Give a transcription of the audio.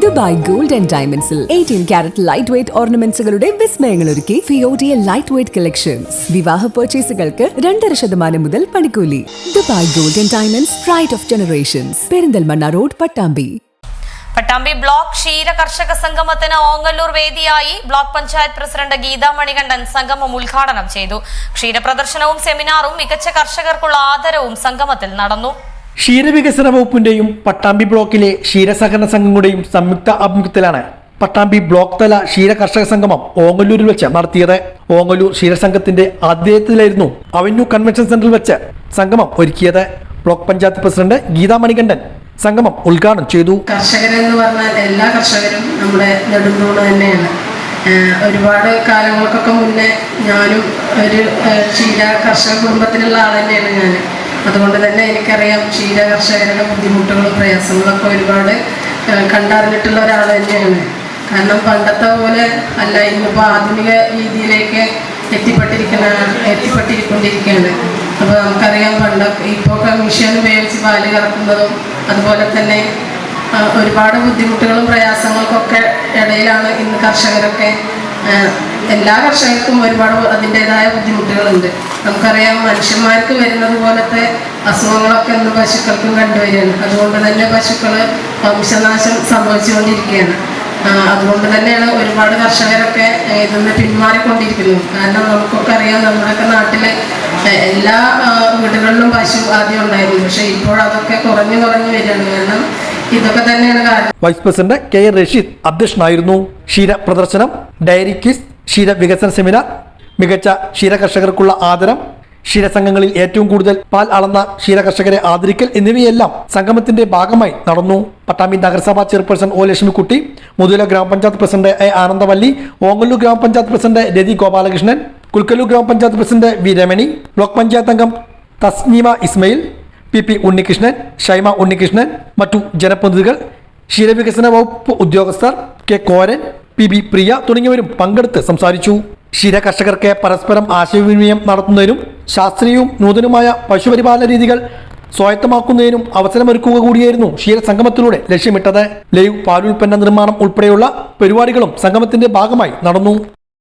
Dubai gold and ഡയമണ്ട്സിൽ eighteen carat light weight ഓർണമെന്റ്സുകളുടെ വിസ്മയങ്ങൾ ഒരുക്കി ഫിയോഡിയ ലൈറ്റ് വെയ്റ്റ് കളക്ഷൻസ് വിവാഹ പർച്ചേസുകൾക്ക് രണ്ടര ശതമാനം മുതൽ പണിക്കൂലി. Dubai gold and diamonds pride of generations Perinthalmanna road Pattambi. Pattambi block ക്ഷീര കർഷക സംഗമത്തിന് ഓങ്ങല്ലൂർ വേദിയായി ബ്ലോക്ക് പഞ്ചായത്ത് പ്രസിഡന്റ് ഗീതാ മണികണ്ഠൻ സംഗമം ഉദ്ഘാടനം ചെയ്തു. ക്ഷീര പ്രദർശനവും സെമിനാറും മികച്ച കർഷകർക്കുള്ള ആദരവും സംഗമത്തിൽ നടന്നു. ക്ഷീരവികസന വകുപ്പിന്റെയും പട്ടാമ്പി ബ്ലോക്കിലെ ക്ഷീരസഹകരണ സംഘങ്ങളുടെയും സംയുക്ത ആഭിമുഖ്യത്തിലാണ് പട്ടാമ്പി ബ്ലോക്ക് തല ക്ഷീര കർഷക സംഗമം ഓങ്ങല്ലൂരിൽ വെച്ച് നടത്തിയത്. ഓങ്ങല്ലൂർ ക്ഷീരസംഘത്തിന്റെ ആദ്യത്തിലായിരുന്നു അവന്യൂ കൺവെൻഷൻ സെന്ററിൽ വെച്ച് സംഗമം ഒരുക്കിയത്. ബ്ലോക്ക് പഞ്ചായത്ത് പ്രസിഡന്റ് ഗീതാ മണികണ്ഠൻ സംഗമം ഉദ്ഘാടനം ചെയ്തു. കർഷകരെന്ന് പറഞ്ഞാൽ എല്ലാ കർഷകരും നമ്മുടെ നെടുന്തൂണ് തന്നെയാണ്. ഒരുപാട് കാലങ്ങൾക്കൊക്കെ മുന്നേ ഞാനും ഒരു ക്ഷീര കർഷക കുടുംബത്തിലുള്ള ആൾ തന്നെയാണ് ഞാൻ അതുകൊണ്ട് തന്നെ എനിക്കറിയാം ക്ഷീര കർഷകരുടെ ബുദ്ധിമുട്ടുകളും പ്രയാസങ്ങളൊക്കെ ഒരുപാട് കണ്ടറിഞ്ഞിട്ടുള്ള ഒരാൾ തന്നെയാണ്. കാരണം പണ്ടത്തെ പോലെ അല്ല ഇന്നിപ്പോൾ ആധുനിക രീതിയിലേക്ക് എത്തിപ്പെട്ടിരിക്കുന്ന എത്തിപ്പെട്ടിരിക്കൊണ്ടിരിക്കുകയാണ്. അപ്പോൾ നമുക്കറിയാം പണ്ട് ഇപ്പോൾ മെഷീൻ ഉപയോഗിച്ച് പാൽ കറക്കുന്നതും അതുപോലെ തന്നെ ഒരുപാട് ബുദ്ധിമുട്ടുകളും പ്രയാസങ്ങൾക്കൊക്കെ ഇടയിലാണ് ഇന്ന് കർഷകരൊക്കെ എല്ലാ കർഷകർക്കും ഒരുപാട് അതിന്റെതായ ബുദ്ധിമുട്ടുകളുണ്ട്. നമുക്കറിയാം മനുഷ്യന്മാർക്ക് വരുന്നത് പോലത്തെ അസുഖങ്ങളൊക്കെ ഇന്ന് പശുക്കൾക്കും കണ്ടുവരികയാണ്. അതുകൊണ്ട് തന്നെ പശുക്കൾ വംശനാശം സംഭവിച്ചുകൊണ്ടിരിക്കുകയാണ്. അതുകൊണ്ട് തന്നെയാണ് ഒരുപാട് കർഷകരൊക്കെ ഇതിൽ നിന്ന് പിന്മാറിക്കൊണ്ടിരിക്കുന്നത്. കാരണം നമുക്കൊക്കെ അറിയാം നമ്മുടെയൊക്കെ നാട്ടിലെ എല്ലാ വീടുകളിലും പശു ആദ്യം ഉണ്ടായിരുന്നു. പക്ഷേ ഇപ്പോൾ അതൊക്കെ കുറഞ്ഞു കുറഞ്ഞു വരികയാണ്. കാരണം വൈസ് പ്രസിഡന്റ് കെ റഷീദ് അധ്യക്ഷനായിരുന്നു. ക്ഷീര പ്രദർശനം ഡയറി ക്വിസ് ക്ഷീര വികസന സെമിനാർ മികച്ച ക്ഷീര കർഷകർക്കുള്ള ആദരം ക്ഷീരസംഘങ്ങളിൽ ഏറ്റവും കൂടുതൽ പാൽ അളന്ന ക്ഷീര കർഷകരെ ആദരിക്കൽ എന്നിവയെല്ലാം സംഗമത്തിന്റെ ഭാഗമായി നടന്നു. പട്ടാമ്പി നഗരസഭാ ചെയർപേഴ്സൺ ഒ. ലക്ഷ്മിക്കുട്ടി മുതുല ഗ്രാമപഞ്ചായത്ത് പ്രസിഡന്റ് എ. ആനന്ദവല്ലി ഓങ്ങല്ലൂർ ഗ്രാമപഞ്ചായത്ത് പ്രസിഡന്റ് രതി ഗോപാലകൃഷ്ണൻ കുൽക്കല്ലൂർ ഗ്രാമപഞ്ചായത്ത് president V. Ramani block panchayat അംഗം തസ്നീമ ഇസ്മയിൽ പി പി ഉണ്ണികൃഷ്ണൻ ഷൈമ ഉണ്ണികൃഷ്ണൻ മറ്റു ജനപ്രതിനിധികൾ ക്ഷീരവികസന വകുപ്പ് ഉദ്യോഗസ്ഥർ K Koran P B Priya തുടങ്ങിയവരും പങ്കെടുത്ത് സംസാരിച്ചു. ക്ഷീര കർഷകർക്ക് പരസ്പരം ആശയവിനിമയം നടത്തുന്നതിനും ശാസ്ത്രീയവും നൂതനവുമായ പശുപരിപാലന രീതികൾ സ്വായത്തമാക്കുന്നതിനും അവസരമൊരുക്കുക കൂടിയായിരുന്നു ക്ഷീര സംഗമത്തിലൂടെ ലക്ഷ്യമിട്ടത്. ലൈവ് പാലുൽപ്പന്ന നിർമ്മാണം ഉൾപ്പെടെയുള്ള പരിപാടികളും സംഗമത്തിന്റെ ഭാഗമായി നടന്നു.